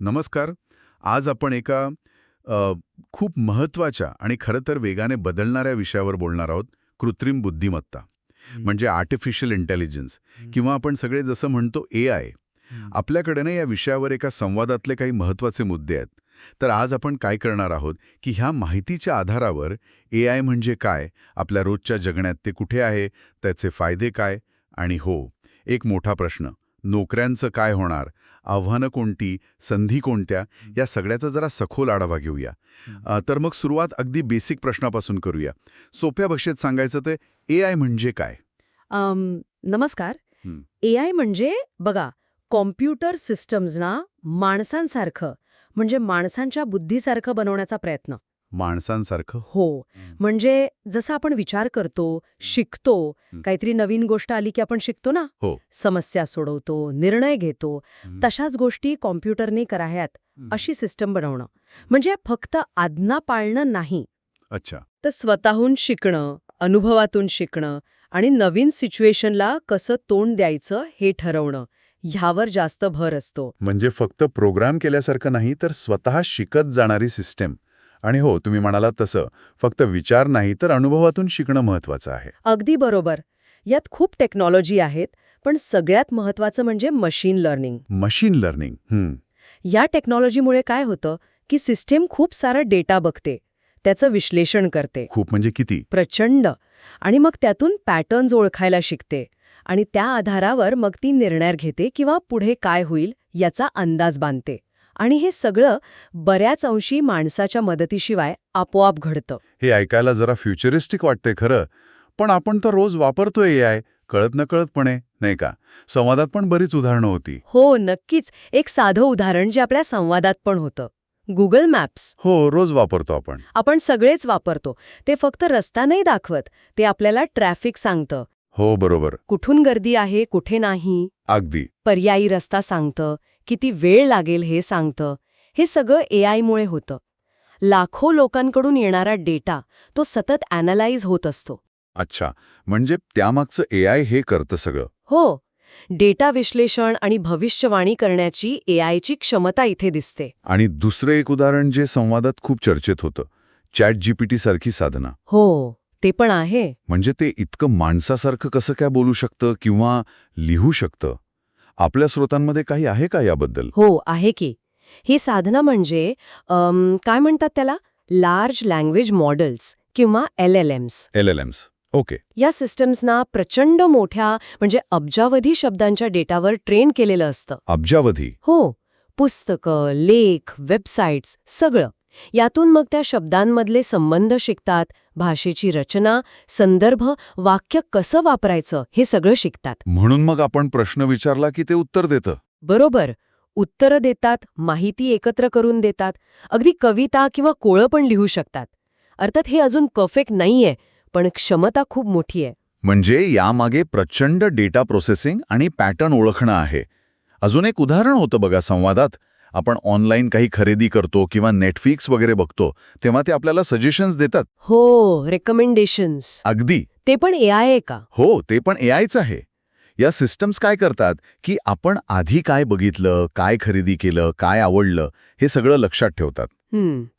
नमस्कार. आज आपण एका अ, खूप महत्त्वाच्या आणि खरं तर वेगाने बदलणाऱ्या विषयावर बोलणार आहोत कृत्रिम बुद्धिमत्ता. म्हणजे आर्टिफिशियल इंटेलिजन्स किंवा आपण सगळे जसं म्हणतो ए आय आपल्याकडे ना या विषयावर एका संवादातले काही महत्त्वाचे मुद्दे आहेत. तर आज आपण काय करणार आहोत की ह्या माहितीच्या आधारावर ए आय म्हणजे काय आपल्या रोजच्या जगण्यात ते कुठे आहे त्याचे फायदे काय आणि हो एक मोठा प्रश्न नोकऱ्यांचं काय होणार आव्हानं कोणती संधी कोणत्या या सगळ्याचा जरा सखोल आढावा घेऊया. तर मग सुरुवात अगदी बेसिक प्रश्नापासून करूया. सोप्या भाषेत सांगायचं ते ए आय म्हणजे काय? अम, नमस्कार. ए आय म्हणजे बघा कॉम्प्युटर सिस्टम्सना माणसांसारखं म्हणजे माणसांच्या बुद्धीसारखं बनवण्याचा प्रयत्न. माणसांसारखं हो. म्हणजे जसं आपण विचार करतो शिकतो. काहीतरी नवीन गोष्ट आली की आपण शिकतो ना हो. समस्या सोडवतो निर्णय घेतो. तशाच गोष्टी कॉम्प्युटरने कराव्यात. अशी सिस्टम बनवणं म्हणजे फक्त आज्ञा पाळणं नाही अच्छा तर स्वतःहून शिकणं अनुभवातून शिकणं आणि नवीन सिच्युएशनला कसं तोंड द्यायचं हे ठरवणं ह्यावर जास्त भर असतो म्हणजे फक्त प्रोग्राम केल्यासारखं नाही तर स्वतः शिकत जाणारी सिस्टेम आणि हो तुम्ही म्हणालात तसं. फक्त विचार नाही तर अनुभवातून शिकणं महत्वाचं आहे. अगदी बरोबर. यात खूप टेक्नॉलॉजी आहेत पण सगळ्यात महत्वाचं म्हणजे मशीन लर्निंग मशीन लर्निंग. या टेक्नॉलॉजीमुळे काय होतं की सिस्टीम खूप सारा डेटा बघते. त्याचं विश्लेषण करते. खूप म्हणजे किती? प्रचंड. आणि मग त्यातून पॅटर्न्स ओळखायला शिकते. आणि त्या आधारावर मग ती निर्णय घेते किंवा पुढे काय होईल याचा अंदाज बांधते. आणि हे सगळं बऱ्याच अंशी माणसाच्या मदतीशिवाय आपोआप घडतं. हे ऐकायला जरा फ्युचरिस्टिक वाटतंय खरं पण आपण तर रोज वापरतोय आय कळत नकळतपणे नाही का? संवादात पण बरीच उदाहरणं होती. हो नक्कीच. एक साधं उदाहरण जे आपल्या संवादात पण होतं. गुगल मॅप्स हो रोज वापरतो आपण. आपण सगळेच वापरतो. ते फक्त रस्ता नाही दाखवत ते आपल्याला ट्रॅफिक सांगतं. हो बरोबर. कुठून गर्दी आहे कुठे नाही? अगदी. पर्यायी रस्ता सांगतं. किती वेळ लागेल हे सांगतं. हे सगळं ए आयमुळे होतं. लाखो लोकांकडून येणारा डेटा तो सतत ॲनालाइज होत असतो. अच्छा म्हणजे त्यामागचं ए आय हे करतं सगळं. हो डेटा विश्लेषण आणि भविष्यवाणी करण्याची ए आयची क्षमता इथे दिसते. आणि दुसरं एक उदाहरण जे संवादात खूप चर्चेत होतं चॅट जीपीटी सारखी साधना. हो ते पण आहे. म्हणजे ते इतकं माणसासारखं कसं काय बोलू शकतं किंवा लिहू शकतं? आपल्या स्रोतांमध्ये काही आहे का याबद्दल? हो आहे की. ही साधना म्हणजे काय म्हणतात त्याला? लार्ज लँग्वेज मॉडेल्स किंवा L L Ms L L Ms okay. या सिस्टम्सना प्रचंड मोठ्या म्हणजे अब्जावधी शब्दांच्या डेटावर ट्रेन केलेलं असतं. अब्जावधी. हो. पुस्तकं लेख वेबसाईट्स सगळं. यातून मग त्या शब्दांमधले संबंध शिकतात भाषेची रचना संदर्भ वाक्य कसं वापरायचं हे सगळं शिकतात. म्हणून मग आपण प्रश्न विचारला की ते उत्तर देतं. बरोबर. उत्तरं देतात माहिती एकत्र करून देतात. अगदी कविता किंवा कोळं पण लिहू शकतात. अर्थात हे अजून परफेक्ट नाहीये पण क्षमता खूप मोठी आहे. म्हणजे यामागे प्रचंड डेटा प्रोसेसिंग आणि पॅटर्न ओळखणं आहे. अजून एक उदाहरण होतं बघा संवादात. आपण ऑनलाईन काही खरेदी करतो किंवा नेटफ्लिक्स वगैरे बघतो तेव्हा ते आपल्याला सजेशन्स देतात. हो रेकमेंडेशन्स अगदी. ते पण ए आय आहे का? हो ते पण ए आयच आहे. या सिस्टम्स काय करतात की आपण आधी काय बघितलं काय खरेदी केलं काय आवडलं हे सगळं लक्षात ठेवतात.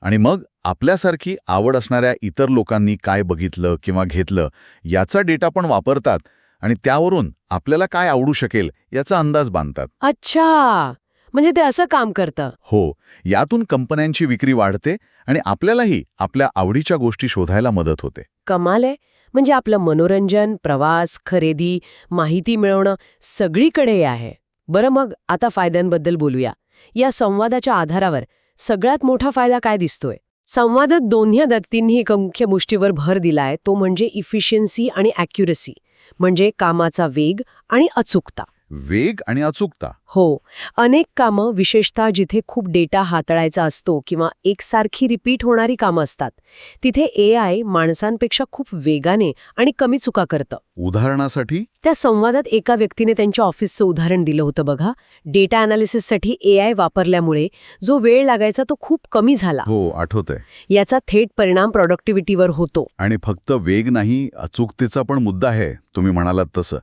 आणि मग आपल्यासारखी आवड असणाऱ्या इतर लोकांनी काय बघितलं किंवा घेतलं याचा डेटा पण वापरतात आणि त्यावरून आपल्याला काय आवडू शकेल याचा अंदाज बांधतात. अच्छा! म्हणजे ते असं काम करतं. हो यातून कंपन्यांची विक्री वाढते आणि आपल्यालाही आपल्या आवडीच्या गोष्टी शोधायला मदत होते. कमाल आहे. म्हणजे आपलं मनोरंजन प्रवास खरेदी माहिती मिळवणं सगळीकडे आहे. बरं मग आता फायद्यांबद्दल बोलूया. या संवादाच्या आधारावर सगळ्यात मोठा फायदा काय दिसतोय? संवादात दोन्ही तिन्ही एक मुख्य गोष्टीवर भर दिलाय तो म्हणजे इफिशियन्सी आणि ॲक्युरसी म्हणजे कामाचा वेग आणि अचूकता. वेग आणि अचूकता. हो. अनेक कामं विशेषतः जिथे खूप डेटा हाताळायचा असतो किंवा एकसारखी रिपीट होणारी कामं असतात तिथे ए आय माणसांपेक्षा खूप वेगाने आणि कमी चुका करतं. उदाहरणासाठी? त्या संवादात एका व्यक्तीने त्यांच्या ऑफिसचं उदाहरण दिलं होतं बघा. डेटा अनालिसिससाठी ए आय वापरल्यामुळे जो वेळ लागायचा तो खूप कमी झाला. हो आठवतंय. याचा थेट परिणाम प्रॉडक्टिव्हिटीवर होतो. आणि फक्त वेग नाही अचूकतेचा पण मुद्दा आहे तुम्ही म्हणालात तसं.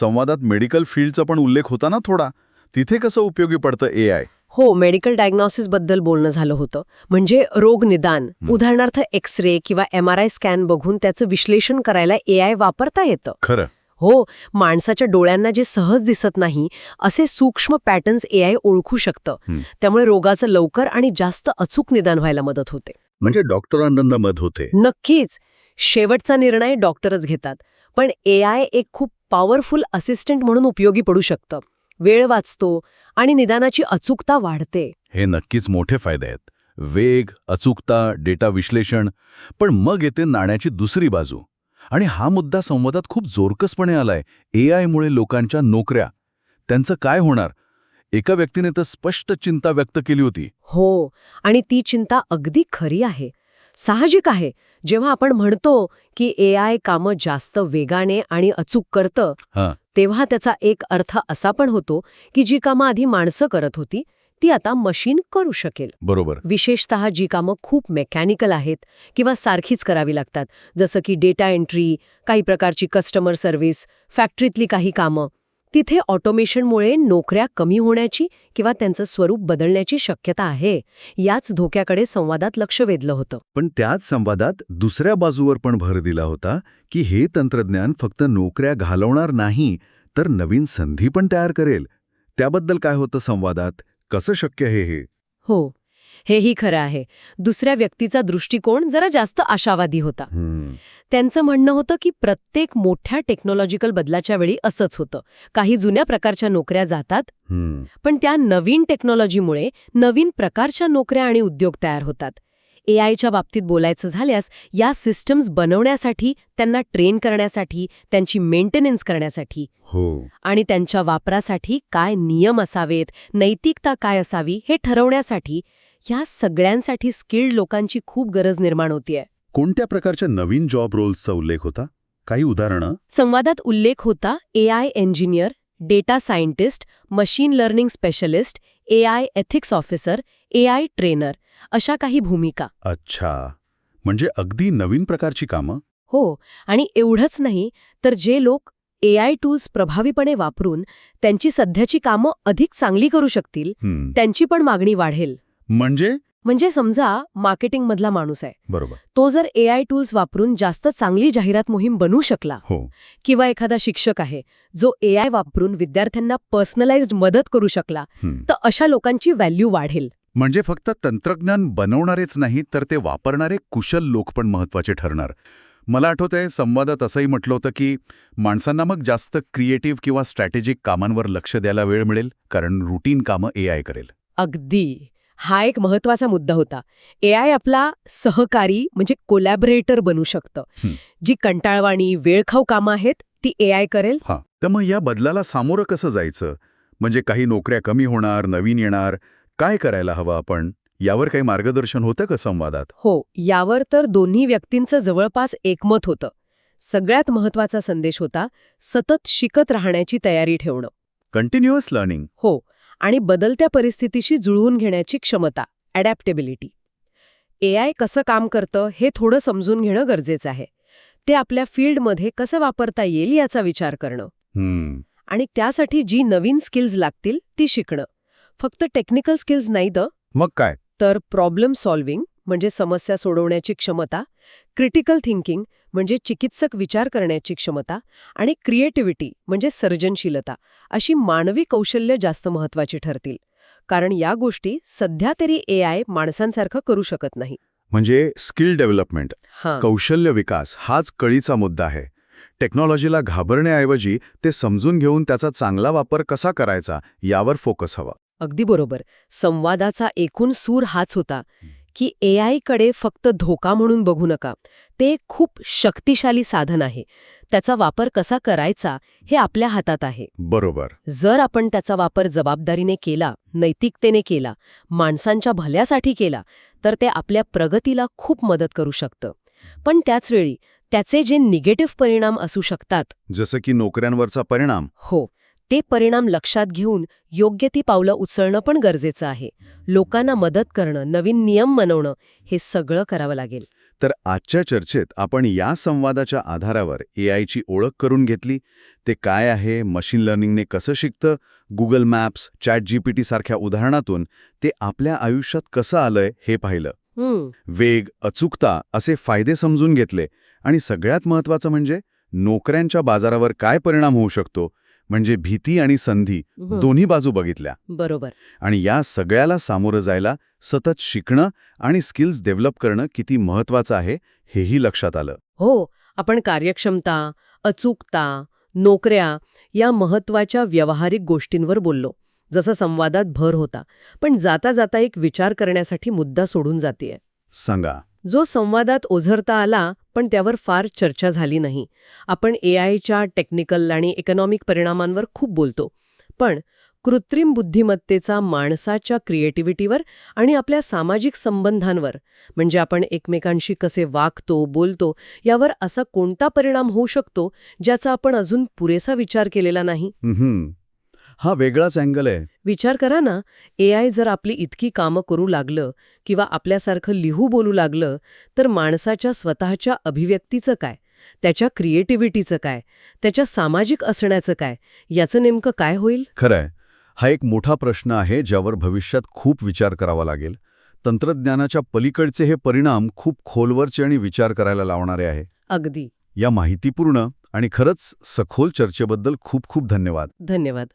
संवादात मेडिकल फील्डचा पण उल्लेख होता ना थोडा? तिथे कसं उपयोगी पडतं ए आय हो मेडिकल डायग्नॉसिसबद्दल बोलणं झालं होतं. म्हणजे रोग निदान उदाहरणार्थ एक्स रे किंवा एम आर आय स्कॅन बघून त्याचं विश्लेषण करायला ए आय वापरता येतं. खरं. हो माणसाच्या डोळ्यांना जे सहज दिसत नाही असे सूक्ष्म पॅटर्न्स ए आय ओळखू शकतं. त्यामुळे रोगाचं लवकर आणि जास्त अचूक निदान व्हायला मदत होते. म्हणजे डॉक्टरांना मत होते. नक्कीच. शेवटचा निर्णय डॉक्टरच घेतात. पण ए आय एक खूप पॉवरफुल असिस्टंट म्हणून उपयोगी पडू शकतं. वेळ वाचतो आणि निदानाची अचूकता वाढते. हे नक्कीच मोठे फायदे आहेत. वेग अचूकता डेटा विश्लेषण पण मग येते नाण्याची दुसरी बाजू. आणि हा मुद्दा संवादात खूप जोरकसपणे आलाय. ए आयमुळे लोकांच्या नोकऱ्या. त्यांचं काय होणार? एका व्यक्तीने तर स्पष्ट चिंता व्यक्त केली होती. हो आणि ती चिंता अगदी खरी आहे. साहजिक आहे. जेव्हा आपण म्हणतो की ए आय कामं जास्त वेगाने आणि अचूक करतं. तेव्हा त्याचा एक अर्थ असा पण होतो की जी कामं आधी माणसं करत होती ती आता मशीन करू शकेल. बरोबर. विशेषतः जी कामं खूप मेकॅनिकल आहेत किंवा सारखीच करावी लागतात जसं की डेटा एंट्री काही प्रकारची कस्टमर सर्व्हिस फॅक्टरीतली काही कामं. तिथे ऑटोमेशनमुळे नोकऱ्या कमी होण्याची किंवा त्यांचं स्वरूप बदलण्याची शक्यता आहे याच धोक्याकडे संवादात लक्ष वेधलं होतं. पण त्याच संवादात दुसऱ्या बाजूवर पण भर दिला होता की हे तंत्रज्ञान फक्त नोकऱ्या घालवणार नाही तर नवीन संधी पण तयार करेल. त्याबद्दल काय होतं संवादात? कसं शक्य आहे हे? हो हेही खरं आहे. दुसऱ्या व्यक्तीचा दृष्टिकोन जरा जास्त आशावादी होता. त्यांचं म्हणणं होतं की प्रत्येक मोठ्या टेक्नॉलॉजिकल बदलाच्या वेळी असंच होतं. काही जुन्या प्रकारच्या नोकऱ्या जातात पण त्या नवीन टेक्नॉलॉजीमुळे नवीन प्रकारच्या नोकऱ्या आणि उद्योग तयार होतात. ए आयच्या बाबतीत बोलायचं झाल्यास या सिस्टम्स बनवण्यासाठी त्यांना ट्रेन करण्यासाठी त्यांची मेंटेनन्स करण्यासाठी हो. आणि त्यांच्या वापरासाठी काय नियम असावेत नैतिकता काय असावी हे ठरवण्यासाठी ह्या सगळ्यांसाठी स्किल्ड लोकांची खूप गरज निर्माण होतीये. कोणत्या प्रकारच्या नवीन जॉब रोल्सचा उल्लेख होता? काही उदाहरणं? संवादात उल्लेख होता A I engineer data scientist machine learning specialist A I ethics officer A I trainer अशा काही भूमिका. अच्छा. म्हणजे अगदी नवीन प्रकारची कामं? हो आणि एवढंच नाही तर जे लोक ए आय टूल्स प्रभावीपणे वापरून त्यांची सध्याची कामं अधिक चांगली करू शकतील त्यांची पण मागणी वाढेल. म्हणजे? म्हणजे समजा मार्केटिंगमधला माणूस आहे. बरोबर. तो जर ए आय टूल्स वापरून जास्त चांगली जाहिरात मोहीम बनवू शकला हो. किंवा एखादा शिक्षक आहे जो ए आय वापरून विद्यार्थ्यांना पर्सनलाइज्ड मदत करू शकला. तर अशा लोकांची व्हॅल्यू वाढेल. म्हणजे फक्त तंत्रज्ञान बनवणारेच नाही तर ते वापरणारे कुशल लोक पण महत्त्वाचे ठरणार. मला आठवतंय संवादात असंही म्हटलं होतं की माणसांना मग जास्त क्रिएटिव्ह किंवा स्ट्रॅटेजिक कामांवर लक्ष द्यायला वेळ मिळेल कारण रुटीन कामं ए आय करेल. अगदी. हा एक महत्त्वाचा मुद्दा होता. ए आय आपला सहकारी म्हणजे कोलॅबरेटर बनू शकतं. जी कंटाळवाणी वेळखाऊ कामं आहेत ती ए आय करेल. हां. तर मग या बदलाला सामोरं कसं जायचं? म्हणजे काही नोकऱ्या कमी होणार नवीन येणार काय करायला हवं आपण? यावर काही मार्गदर्शन होतं का संवादात? हो. यावर तर दोन्ही व्यक्तींचं जवळपास एकमत होतं. सगळ्यात महत्त्वाचा संदेश होता सतत शिकत राहण्याची तयारी ठेवणं. कंटिन्युअस लर्निंग हो. आणि बदलत्या परिस्थितीशी जुळवून घेण्याची क्षमता ॲडॅप्टेबिलिटी ए आय कसं काम करतं हे थोडं समजून घेणं गरजेचं आहे. ते आपल्या फील्डमध्ये कसं वापरता येईल याचा विचार करणं. हम्म. आणि त्यासाठी जी नवीन स्किल्स लागतील ती शिकणं. फक्त टेक्निकल स्किल्स नाही द. मग काय? तर प्रॉब्लेम सॉल्व्हिंग म्हणजे समस्या सोडवण्याची क्षमता क्रिटिकल थिंकिंग म्हणजे चिकित्सक विचार करण्याची क्षमता आणि क्रिएटिव्हिटी म्हणजे सर्जनशीलता अशी मानवी कौशल्य जास्त महत्वाची ठरतील. कारण या गोष्टी सध्या तरी ए आय माणसांसारखं करू शकत नाही. म्हणजे स्किल डेव्हलपमेंट हां. कौशल्य विकास हाच कळीचा मुद्दा आहे. टेक्नॉलॉजीला घाबरण्याऐवजी ते समजून घेऊन त्याचा चांगला वापर कसा करायचा यावर फोकस हवा. अगदी बरोबर. संवादाचा एकूण सूर हाच होता. की ए आयकडे फक्त धोका म्हणून बघू नका. ते एक खूप शक्तिशाली साधन आहे. त्याचा वापर कसा करायचा हे आपल्या हातात आहे. बरोबर. जर आपण त्याचा वापर जबाबदारीने केला नैतिकतेने केला माणसांच्या भल्यासाठी केला तर ते आपल्या प्रगतीला खूप मदत करू शकतं. पण त्याचवेळी त्याचे जे निगेटिव्ह परिणाम असू शकतात जसं की नोकऱ्यांवरचा परिणाम. हो ते परिणाम लक्षात घेऊन योग्य ती पावलं उचलणं पण गरजेचं आहे. लोकांना मदत करणं नवीन नियम बनवणं हे सगळं करावं लागेल. तर आजच्या चर्चेत आपण या संवादाच्या आधारावर ए आयची ओळख करून घेतली. ते काय आहे मशीन लर्निंगने कसं शिकतं गुगल मॅप्स चॅट जीपीटी सारख्या उदाहरणातून ते आपल्या आयुष्यात कसं आलंय हे पाहिलं. वेग अचूकता असे फायदे समजून घेतले. आणि सगळ्यात महत्त्वाचं म्हणजे नोकऱ्यांच्या बाजारावर काय परिणाम होऊ शकतो म्हणजे भीती आणि संधी हं, दोन्ही बाजू बघितल्या. बरोबर. आणि या सगळ्याला सामोरं जायला सतत शिकणं आणि स्किल्स डेव्हलप करणं किती महत्त्वाचं आहे हेही लक्षात आलं. हो आपण कार्यक्षमता अचूकता नोकऱ्या या महत्त्वाच्या व्यावहारिक गोष्टींवर बोललो जसं संवादात भर होता. पण जाता जाता एक विचार करण्यासाठी मुद्दा सोडून जातीये. सांगा. जो संवादात ओझरता आला पण त्यावर फार चर्चा झाली नाही. आपण ए आयच्या टेक्निकल आणि इकॉनॉमिक परिणामांवर खूप बोलतो. पण कृत्रिम बुद्धिमत्तेचा माणसाच्या क्रिएटिव्हिटीवर आणि आपल्या सामाजिक संबंधांवर म्हणजे आपण एकमेकांशी कसे वागतो बोलतो यावर असा कोणता परिणाम होऊ शकतो ज्याचा आपण अजून पुरेसा विचार केलेला नाही? हा वेगळाच अँगल आहे. विचार करा ना ए आय जर आपली इतकी कामं करू लागलं किंवा आपल्यासारखं लिहू बोलू लागलं तर माणसाच्या स्वतःच्या अभिव्यक्तीचं काय? त्याच्या क्रिएटिव्हिटीचं काय? त्याच्या सामाजिक असण्याचं काय? याचं नेमकं काय होईल? खरंय हा एक मोठा प्रश्न आहे ज्यावर भविष्यात खूप विचार करावा लागेल. तंत्रज्ञानाच्या पलीकडचे हे परिणाम खूप खोलवरचे आणि विचार करायला लावणारे आहे. अगदी. या माहितीपूर्ण आणि खरंच सखोल चर्चेबद्दल खूप खूप धन्यवाद. धन्यवाद.